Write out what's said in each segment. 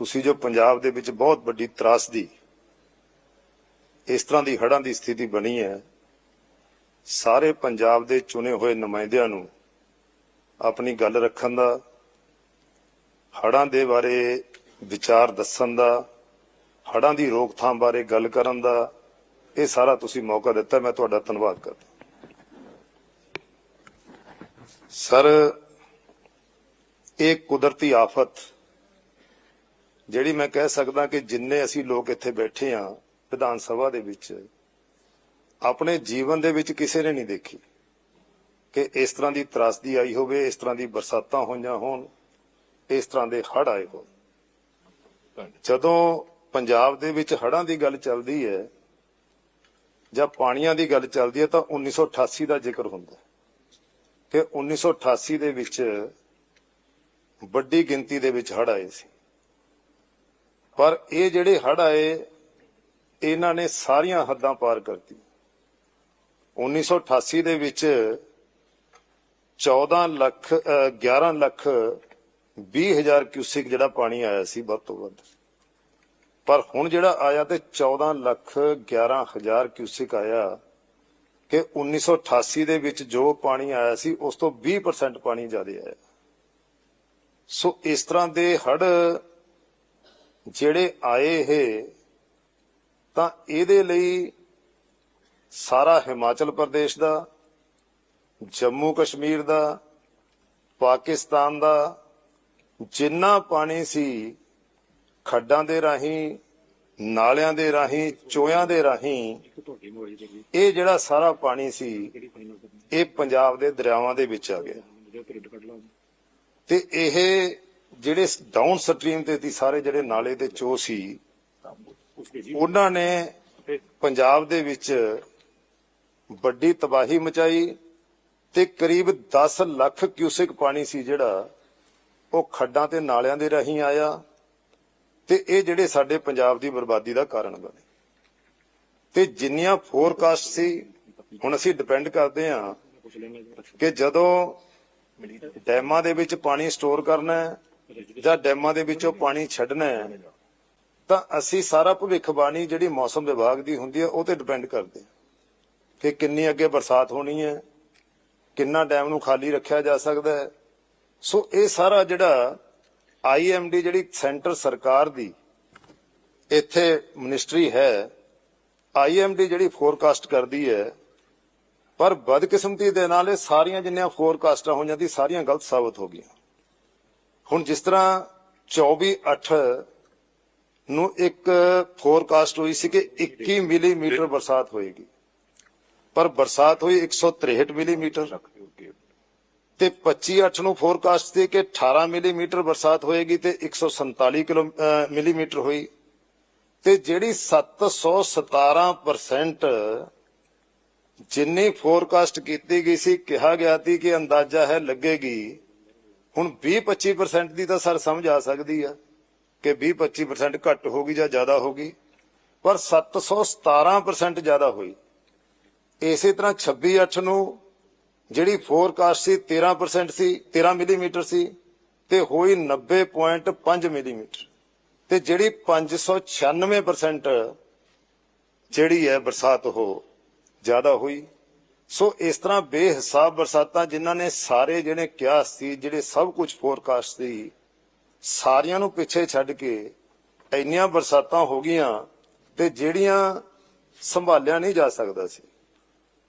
ਤੁਸੀਂ ਜੋ ਪੰਜਾਬ ਦੇ ਵਿੱਚ ਬਹੁਤ ਵੱਡੀ ਤਰਾਸਦੀ ਇਸ ਤਰ੍ਹਾਂ ਦੀ ਹੜਾਂ ਦੀ ਸਥਿਤੀ ਬਣੀ ਹੈ, ਸਾਰੇ ਪੰਜਾਬ ਦੇ ਚੁਣੇ ਹੋਏ ਨੁਮਾਇੰਦਿਆਂ ਨੂੰ ਆਪਣੀ ਗੱਲ ਰੱਖਣ ਦਾ ਹੜਾਂ ਦੇ ਬਾਰੇ ਵਿਚਾਰ ਦੱਸਣ ਦਾ ਹੜਾਂ ਦੀ ਰੋਕਥਾਮ ਬਾਰੇ ਗੱਲ ਕਰਨ ਦਾ, ਇਹ ਸਾਰਾ ਤੁਸੀਂ ਮੌਕਾ ਦਿੱਤਾ, ਮੈਂ ਤੁਹਾਡਾ ਧੰਨਵਾਦ ਕਰਦਾ ਸਰ, ਇਹ ਕੁਦਰਤੀ ਆਫਤ ਜਿਹੜੀ ਮੈਂ ਕਹਿ ਸਕਦਾ ਕਿ ਜਿੰਨੇ ਅਸੀਂ ਲੋਕ ਇੱਥੇ ਬੈਠੇ ਆ ਵਿਧਾਨ ਸਭਾ ਦੇ ਵਿੱਚ ਆਪਣੇ ਜੀਵਨ ਦੇ ਵਿੱਚ ਕਿਸੇ ਨੇ ਨਹੀਂ ਦੇਖੀ ਕਿ ਇਸ ਤਰ੍ਹਾਂ ਦੀ ਤਰਾਸਦੀ ਆਈ ਹੋਵੇ ਇਸ ਤਰ੍ਹਾਂ ਦੀ ਬਰਸਾਤਾਂ ਹੋਈਆਂ ਹੋਣ ਇਸ ਤਰ੍ਹਾਂ ਦੇ ਹੜ੍ਹ ਆਏ ਹੋਣ। ਜਦੋਂ ਪੰਜਾਬ ਦੇ ਵਿੱਚ ਹੜ੍ਹਾਂ ਦੀ ਗੱਲ ਚੱਲਦੀ ਹੈ ਜਾਂ ਪਾਣੀਆਂ ਦੀ ਗੱਲ ਚੱਲਦੀ ਹੈ ਤਾਂ 1988 ਦਾ ਜ਼ਿਕਰ ਹੁੰਦਾ ਕਿ 1988 ਦੇ ਵਿੱਚ ਵੱਡੀ ਗਿਣਤੀ ਦੇ ਵਿੱਚ ਹੜ੍ਹ ਆਏ ਸੀ। ਪਰ ਇਹ ਜਿਹੜੇ ਹੜ ਆਏ, ਇਹਨਾਂ ਨੇ ਸਾਰੀਆਂ ਹੱਦਾਂ ਪਾਰ ਕਰਤੀ। 1988 ਦੇ ਵਿੱਚ 14 ਲੱਖ ਅਹ 11 ਲੱਖ 20 ਹਜ਼ਾਰ ਕਿਊਸਿਕ ਜਿਹੜਾ ਪਾਣੀ ਆਇਆ ਸੀ ਵੱਧ ਤੋਂ ਵੱਧ। ਪਰ ਹੁਣ ਜਿਹੜਾ ਆਇਆ ਤੇ 14 ਲੱਖ 11 ਹਜ਼ਾਰ ਕਿਊਸਿਕ ਆਇਆ ਕਿ 1988 ਦੇ ਵਿੱਚ ਜੋ ਪਾਣੀ ਆਇਆ ਸੀ, ਉਸ ਤੋਂ 20% ਪਾਣੀ ਜ਼ਿਆਦਾ ਆਇਆ। ਸੋ ਇਸ ਤਰ੍ਹਾਂ ਦੇ ਹੜ ਜਿਹੜੇ ਆਏ ਇਹ ਤਾਂ ਇਹਦੇ ਲਈ ਸਾਰਾ ਹਿਮਾਚਲ ਪ੍ਰਦੇਸ਼ ਦਾ, ਜੰਮੂ ਕਸ਼ਮੀਰ ਦਾ, ਪਾਕਿਸਤਾਨ ਦਾ, ਜਿੰਨਾ ਪਾਣੀ ਸੀ, ਖੱਡਾਂ ਦੇ ਰਾਹੀਂ, ਨਾਲਿਆਂ ਦੇ ਰਾਹੀਂ, ਚੋਇਆਂ ਦੇ ਰਾਹੀਂ, ਇਹ ਜਿਹੜਾ ਸਾਰਾ ਪਾਣੀ ਸੀ, ਇਹ ਪੰਜਾਬ ਦੇ ਦਰਿਆਵਾਂ ਦੇ ਵਿੱਚ ਆ ਗਿਆ। ਤੇ ਇਹ ਜਿਹੜੇ ਡਾਊਨ ਸਟਰੀਮ ਤੇ ਸੀ ਸਾਰੇ ਜਿਹੜੇ ਨਾਲੇ ਦੇ ਚੋ ਸੀ, ਉਹਨਾਂ ਨੇ ਪੰਜਾਬ ਦੇ ਵਿੱਚ ਵੱਡੀ ਤਬਾਹੀ ਮਚਾਈ ਤੇ ਕਰੀਬ 10 ਲੱਖ ਕਿਊਸਿਕ ਪਾਣੀ ਸੀ ਜਿਹੜਾ ਉਹ ਖੱਡਾਂ ਤੇ ਨਾਲਿਆਂ ਦੇ ਰਾਹੀਂ ਆਇਆ ਤੇ ਇਹ ਜਿਹੜੇ ਸਾਡੇ ਪੰਜਾਬ ਦੀ ਬਰਬਾਦੀ ਦਾ ਕਾਰਨ ਬਣੇ। ਤੇ ਜਿੰਨੀਆਂ ਫੋਰਕਾਸਟ ਸੀ, ਹੁਣ ਅਸੀਂ ਡਿਪੈਂਡ ਕਰਦੇ ਹਾਂ ਕਿ ਜਦੋਂ ਡੈਮਾਂ ਦੇ ਵਿੱਚ ਪਾਣੀ ਸਟੋਰ ਕਰਨਾ ਹੈ ਜਾਂ ਡੈਮਾਂ ਦੇ ਵਿੱਚੋਂ ਪਾਣੀ ਛੱਡਣਾ ਹੈ, ਤਾਂ ਅਸੀਂ ਸਾਰਾ ਭਵਿੱਖਬਾਣੀ ਜਿਹੜੀ ਮੌਸਮ ਵਿਭਾਗ ਦੀ ਹੁੰਦੀ ਹੈ, ਉਹ ਤੇ ਡਿਪੈਂਡ ਕਰਦੇ ਕਿ ਕਿੰਨੀ ਅੱਗੇ ਬਰਸਾਤ ਹੋਣੀ ਹੈ, ਕਿੰਨਾ ਡੈਮ ਨੂੰ ਖਾਲੀ ਰੱਖਿਆ ਜਾ ਸਕਦਾ ਹੈ। ਸੋ ਇਹ ਸਾਰਾ ਜਿਹੜਾ ਆਈਐਮਡੀ ਜਿਹੜੀ ਸੈਂਟਰ ਸਰਕਾਰ ਦੀ ਇੱਥੇ ਮਿਨਿਸਟਰੀ ਹੈ ਆਈਐਮਡੀ ਜਿਹੜੀ ਫੋਰਕਾਸਟ ਕਰਦੀ ਹੈ, ਪਰ ਬਦਕਿਸਮਤੀ ਦੇ ਨਾਲ ਇਹ ਸਾਰੀਆਂ ਜਿੰਨੀਆਂ ਫੋਰਕਾਸਟਾਂ ਹੋਈਆਂ ਦੀ ਸਾਰੀਆਂ ਗਲਤ ਸਾਬਤ ਹੋ ਗਈਆਂ। ਹੁਣ ਜਿਸ ਤਰ੍ਹਾਂ 24 8 ਨੂੰ ਇੱਕ ਫੋਰਕਾਸਟ ਹੋਈ ਸੀ ਕਿ 21 ਮਿਲੀਮੀਟਰ ਬਰਸਾਤ ਹੋਏਗੀ। ਪਰ ਬਰਸਾਤ ਹੋਈ 163 ਮਿਲੀਮੀਟਰ ਤੇ 25 8 ਨੂੰ ਫੋਰਕਾਸਟ ਸੀ ਕਿ 18 ਮਿਲੀਮੀਟਰ ਬਰਸਾਤ ਹੋਏਗੀ ਤੇ 147 ਕਿਲੋ ਮਿਲੀਮੀਟਰ ਹੋਈ। ਤੇ ਜਿਹੜੀ 717% ਜਿੰਨੀ ਫੋਰਕਾਸਟ ਕੀਤੀ ਗਈ ਸੀ, ਕਿਹਾ ਗਿਆ ਸੀ ਕਿ ਅੰਦਾਜ਼ਾ ਹੈ ਲੱਗੇਗੀ ਹੁਣ 20-25% ਦੀ ਤਾਂ ਸਰ ਸਮਝ ਆ ਸਕਦੀ ਆ ਕਿ 20-25% ਘੱਟ ਹੋ ਗਈ ਜਾਂ ਜ਼ਿਆਦਾ ਹੋ ਗਈ, ਪਰ 717% ਜ਼ਿਆਦਾ ਹੋਈ। ਇਸੇ ਤਰ੍ਹਾਂ 26-8 ਨੂੰ ਜਿਹੜੀ ਫੋਰਕਾਸਟ ਸੀ 13% ਸੀ 13 ਮਿਲੀਮੀਟਰ ਸੀ ਤੇ ਹੋਈ 90.5 ਮਿਲੀਮੀਟਰ। ਤੇ ਜਿਹੜੀ 596% ਜਿਹੜੀ ਹੈ ਬਰਸਾਤ ਉਹ ਜ਼ਿਆਦਾ ਹੋਈ। ਸੋ ਇਸ ਤਰ੍ਹਾਂ ਬੇਹਿਸਾਬ ਬਰਸਾਤਾਂ ਜਿਨ੍ਹਾਂ ਨੇ ਸਾਰੇ ਜਿਹੜੇ ਕਿਆਸ ਸੀ, ਜਿਹੜੇ ਸਭ ਕੁਝ ਫੋਰਕਾਸਟ ਸੀ, ਸਾਰਿਆਂ ਨੂੰ ਪਿੱਛੇ ਛੱਡ ਕੇ ਇੰਨੀਆਂ ਬਰਸਾਤਾਂ ਹੋ ਗਈਆਂ ਤੇ ਜਿਹੜੀਆਂ ਸੰਭਾਲਿਆ ਨਹੀਂ ਜਾ ਸਕਦਾ ਸੀ।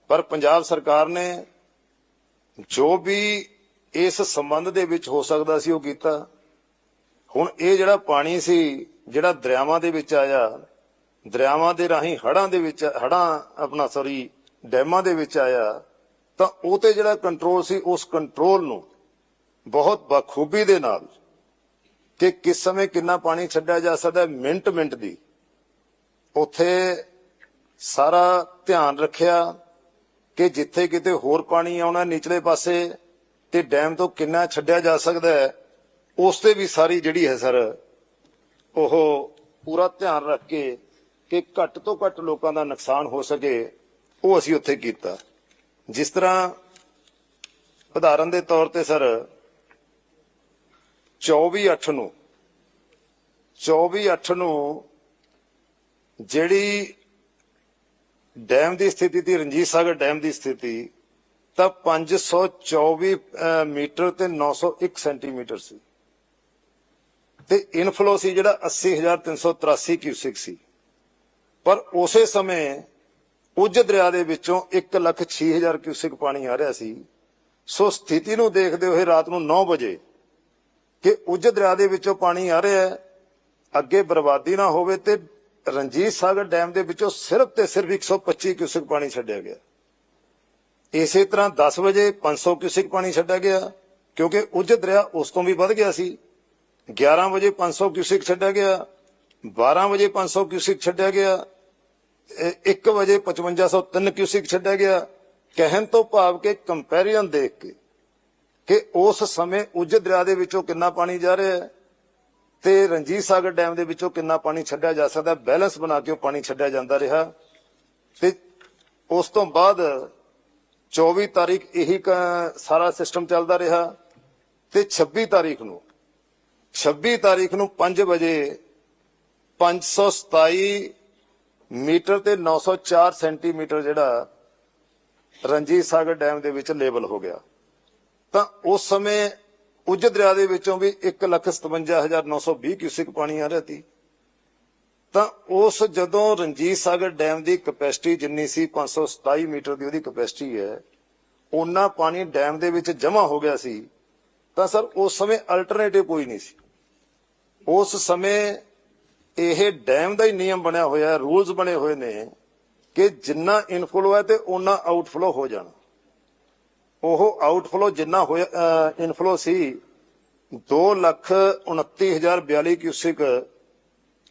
ਪਰ ਪੰਜਾਬ ਸਰਕਾਰ ਨੇ ਜੋ ਵੀ ਇਸ ਸੰਬੰਧ ਦੇ ਵਿੱਚ ਹੋ ਸਕਦਾ ਸੀ ਉਹ ਕੀਤਾ। ਹੁਣ ਇਹ ਜਿਹੜਾ ਪਾਣੀ ਸੀ, ਜਿਹੜਾ ਦਰਿਆਵਾਂ ਦੇ ਵਿੱਚ ਆਇਆ, ਦਰਿਆਵਾਂ ਦੇ ਰਾਹੀਂ ਹੜਾਂ ਦੇ ਵਿੱਚ ਹੜਾਂ ਆਪਣਾ ਸੌਰੀ ਡੈਮਾਂ ਦੇ ਵਿੱਚ ਆਇਆ, ਤਾਂ ਉਹ ਤੇ ਜਿਹੜਾ ਕੰਟਰੋਲ ਸੀ, ਉਸ ਕੰਟਰੋਲ ਨੂੰ ਬਹੁਤ ਬਖੂਬੀ ਦੇ ਨਾਲ ਕਿ ਕਿਸ ਸਮੇਂ ਕਿੰਨਾ ਪਾਣੀ ਛੱਡਿਆ ਜਾ ਸਕਦਾ, ਮਿੰਟ ਮਿੰਟ ਦੀ, ਉਥੇ ਸਾਰਾ ਧਿਆਨ ਰੱਖਿਆ ਕਿ ਜਿੱਥੇ ਕਿਤੇ ਹੋਰ ਪਾਣੀ ਆਉਣਾ ਨਿਚਲੇ ਪਾਸੇ ਤੇ ਡੈਮ ਤੋਂ ਕਿੰਨਾ ਛੱਡਿਆ ਜਾ ਸਕਦਾ ਹੈ, ਉਸ ਤੇ ਵੀ ਸਾਰੀ ਜਿਹੜੀ ਹੈ ਸਰ, ਉਹ ਪੂਰਾ ਧਿਆਨ ਰੱਖ ਕੇ ਕਿ ਘੱਟ ਤੋਂ ਘੱਟ ਲੋਕਾਂ ਦਾ ਨੁਕਸਾਨ ਹੋ ਸਕੇ। ਉਹ ਅਸੀਂ ਉੱਥੇ ਕੀਤਾ। ਜਿਸ ਤਰ੍ਹਾਂ ਉਦਾਹਰਨ ਦੇ ਤੌਰ ਤੇ ਸਰ 24 8 ਨੂੰ 24/8 ਨੂੰ ਜਿਹੜੀ ਡੈਮ ਦੀ ਸਥਿਤੀ ਸੀ ਰਣਜੀਤ ਸਾਗਰ ਡੈਮ ਦੀ ਸਥਿਤੀ ਤਾਂ 524 ਅਹ, ਮੀਟਰ ਤੇ 901 ਸੈਂਟੀਮੀਟਰ ਸੀ। ਤੇ ਇਨਫਲੋ ਸੀ ਜਿਹੜਾ 80383 ਕਿਊਸਿਕ ਸੀ। ਪਰ ਉਸੇ ਸਮੇਂ ਉੱਜ ਦਰਿਆ ਦੇ ਵਿੱਚੋਂ 106000 ਕਿਊਸਿਕ ਪਾਣੀ ਆ ਰਿਹਾ ਸੀ। ਸੋ ਸਥਿਤੀ ਨੂੰ ਦੇਖਦੇ ਹੋਏ ਰਾਤ ਨੂੰ 9 ਵਜੇ ਕਿ ਉੱਜ ਦਰਿਆ ਦੇ ਵਿੱਚੋਂ ਪਾਣੀ ਆ ਰਿਹਾ ਹੈ, ਅੱਗੇ ਬਰਬਾਦੀ ਨਾ ਹੋਵੇ ਤੇ ਰਣਜੀਤ ਸਾਗਰ ਡੈਮ ਦੇ ਵਿੱਚੋਂ ਸਿਰਫ ਤੇ ਸਿਰਫ 125 ਕਿਊਸਿਕ ਪਾਣੀ ਛੱਡਿਆ ਗਿਆ। ਇਸੇ ਤਰ੍ਹਾਂ 10 ਵਜੇ 500 ਕਿਊਸਿਕ ਪਾਣੀ ਛੱਡਿਆ ਗਿਆ, ਕਿਉਂਕਿ ਉੱਜ ਦਰਿਆ ਉਸ ਤੋਂ ਵੀ ਵੱਧ ਗਿਆ ਸੀ। 11 ਵਜੇ 500 ਕਿਊਸਿਕ ਛੱਡਿਆ ਗਿਆ 12 ਵਜੇ 500 ਕਿਊਸਿਕ ਛੱਡਿਆ ਗਿਆ 1 ਵਜੇ 5503 ਕਿਊਸਿਕ ਛੱਡਿਆ ਗਿਆ। ਕਹਿਣ ਤੋਂ ਭਾਵ ਕਿ ਕੰਪੈਰੀਜ਼ਨ ਦੇਖ ਕੇ ਕਿ ਉਸ ਸਮੇਂ ਉੱਜ ਦਰਿਆ ਦੇ ਵਿੱਚੋਂ ਕਿੰਨਾ ਪਾਣੀ ਜਾ ਰਿਹਾ ਹੈ ਤੇ ਰਣਜੀਤ ਸਾਗਰ ਡੈਮ ਦੇ ਵਿੱਚੋਂ ਕਿੰਨਾ ਪਾਣੀ ਛੱਡਿਆ ਜਾ ਸਕਦਾ, ਬੈਲੈਂਸ ਬਣਾ ਕੇ ਉਹ ਪਾਣੀ ਛੱਡਿਆ ਜਾਂਦਾ ਰਿਹਾ। ਤੇ ਉਸ ਤੋਂ ਬਾਅਦ 24 ਤਾਰੀਖ ਇਹੀ ਸਾਰਾ ਸਿਸਟਮ ਚੱਲਦਾ ਰਿਹਾ ਤੇ 26 ਤਾਰੀਖ ਨੂੰ 26 ਤਾਰੀਖ ਨੂੰ 5 ਵਜੇ 527 ਮੀਟਰ ਤੇ 904 ਸੈਂਟੀਮੀਟਰ ਜਿਹੜਾ ਰਣਜੀਤ ਸਾਗਰ ਡੈਮ ਦੇ ਵਿੱਚ ਲੇਬਲ ਹੋ ਗਿਆ। ਤਾਂ ਉਸ ਸਮੇਂ ਉਜ ਦਰਿਆ ਦੇ ਵਿੱਚੋਂ ਵੀ 157920 ਕਿਊਸਿਕ ਪਾਣੀ ਆ ਰਿਹਾ ਸੀ। ਤਾਂ ਉਸ ਜਦੋਂ ਰਣਜੀਤ ਸਾਗਰ ਡੈਮ ਦੀ ਕਪੈਸਿਟੀ ਜਿੰਨੀ ਸੀ 527 ਮੀਟਰ ਦੀ ਉਹਦੀ ਕਪੈਸਿਟੀ ਹੈ ਉਹਨਾਂ ਪਾਣੀ ਡੈਮ ਦੇ ਵਿੱਚ ਜਮ੍ਹਾਂ ਹੋ ਗਿਆ ਸੀ, ਤਾਂ ਸਰ ਉਸ ਸਮੇਂ ਅਲਟਰਨੇਟਿਵ ਕੋਈ ਨਹੀਂ ਸੀ। ਉਸ ਸਮੇਂ ਇਹ ਡੈਮ ਦਾ ਹੀ ਨਿਯਮ ਬਣਿਆ ਹੋਇਆ ਰੂਲਸ ਬਣੇ ਹੋਏ ਨੇ ਕਿ ਜਿੰਨਾ ਇਨਫਲੋ ਹੈ ਤੇ ਉਹਨਾਂ ਆਊਟਫਲੋ ਹੋ ਜਾਣਾ। ਉਹ ਆਊਟਫਲੋ ਜਿੰਨਾ ਹੋਇਆ ਇਨਫਲੋ ਸੀ 229042 ਕਿਊਸਿਕ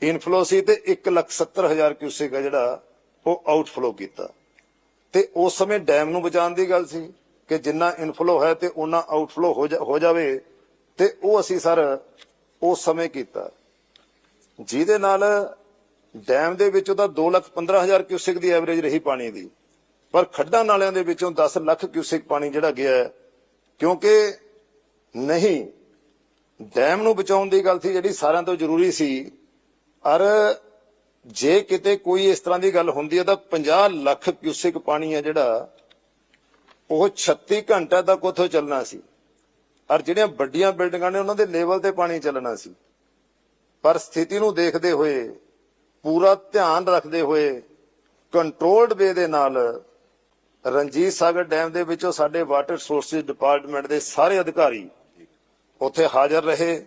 ਇਨਫਲੋ ਸੀ ਤੇ 170000 ਕਿਊਸਿਕ ਹੈ ਜਿਹੜਾ ਉਹ ਆਊਟਫਲੋ ਕੀਤਾ। ਤੇ ਉਸ ਸਮੇਂ ਡੈਮ ਨੂੰ ਬਚਾਉਣ ਦੀ ਗੱਲ ਸੀ ਕਿ ਜਿੰਨਾ ਇਨਫਲੋ ਹੈ ਤੇ ਉਹਨਾਂ ਆਊਟਫਲੋ ਹੋ ਜਾ- ਹੋ ਜਾਵੇ ਤੇ ਉਹ ਅਸੀਂ ਸਰ ਉਸ ਸਮੇਂ ਕੀਤਾ। ਜਿਹਦੇ ਨਾਲ ਡੈਮ ਦੇ ਵਿੱਚੋਂ ਤਾਂ 215000 ਕਿਊਸਿਕ ਦੀ ਐਵਰੇਜ ਰਹੀ ਪਾਣੀ ਦੀ। ਪਰ ਖੱਡਾਂ ਨਾਲਿਆਂ ਦੇ ਵਿੱਚੋਂ 10 ਲੱਖ ਕਿਊਸਿਕ ਪਾਣੀ ਜਿਹੜਾ ਗਿਆ ਕਿਉਂਕਿ ਨਹੀਂ, ਡੈਮ ਨੂੰ ਬਚਾਉਣ ਦੀ ਗੱਲ ਸੀ ਜਿਹੜੀ ਸਾਰਿਆਂ ਤੋਂ ਜ਼ਰੂਰੀ ਸੀ। ਔਰ ਜੇ ਕਿਤੇ ਕੋਈ ਇਸ ਤਰ੍ਹਾਂ ਦੀ ਗੱਲ ਹੁੰਦੀ ਹੈ ਤਾਂ 50 ਲੱਖ ਕਿਊਸਿਕ ਪਾਣੀ ਹੈ ਜਿਹੜਾ, ਉਹ 36 ਘੰਟਿਆਂ ਤੱਕ ਉੱਥੋਂ ਚੱਲਣਾ ਸੀ। ਔਰ ਜਿਹੜੀਆਂ ਵੱਡੀਆਂ ਬਿਲਡਿੰਗਾਂ ਨੇ ਉਹਨਾਂ ਦੇ ਲੈਵਲ ਤੇ ਪਾਣੀ ਚੱਲਣਾ ਸੀ। ਪਰ ਸਥਿਤੀ ਨੂੰ ਦੇਖਦੇ ਹੋਏ, ਪੂਰਾ ਧਿਆਨ ਰੱਖਦੇ ਹੋਏ ਕੰਟਰੋਲਡ ਵੇ ਦੇ ਨਾਲ ਰਣਜੀਤ ਸਾਗਰ ਡੈਮ ਦੇ ਵਿੱਚੋਂ ਸਾਡੇ ਵਾਟਰ ਰਿਸੋਰਸਿਸ ਡਿਪਾਰਟਮੈਂਟ ਦੇ ਸਾਰੇ ਅਧਿਕਾਰੀ ਉੱਥੇ ਹਾਜ਼ਰ ਰਹੇ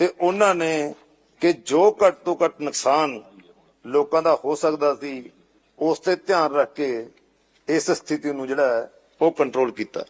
ਤੇ ਉਹਨਾਂ ਨੇ ਕਿ ਜੋ ਘੱਟ ਤੋਂ ਘੱਟ ਨੁਕਸਾਨ ਲੋਕਾਂ ਦਾ ਹੋ ਸਕਦਾ ਸੀ, ਉਸ ਤੇ ਧਿਆਨ ਰੱਖ ਕੇ ਇਸ ਸਥਿਤੀ ਨੂੰ ਜਿਹੜਾ ਉਹ ਕੰਟਰੋਲ ਕੀਤਾ।